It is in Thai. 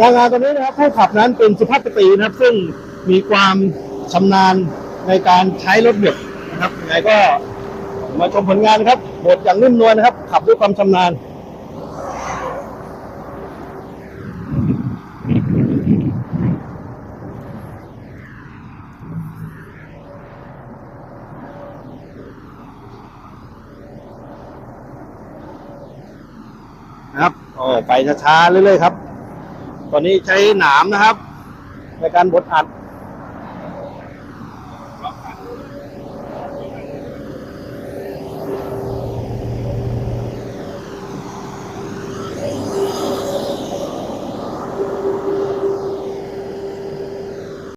นางงานตัวนี้นะครับผู้ขับนั้นเป็นสุภาพสตรีนะครับ ซึ่งมีความชำนาญในการใช้รถเบ็ดนะครับยังไงก็มาชมผลงานครับบทอย่างนุ่มนวลนะครับ ขับด้วยความชำนาญนะครับโอ้ไปช้าๆเรื่อยๆครับ ตอนนี้ใช้หนามนะครับ ในการบดอัด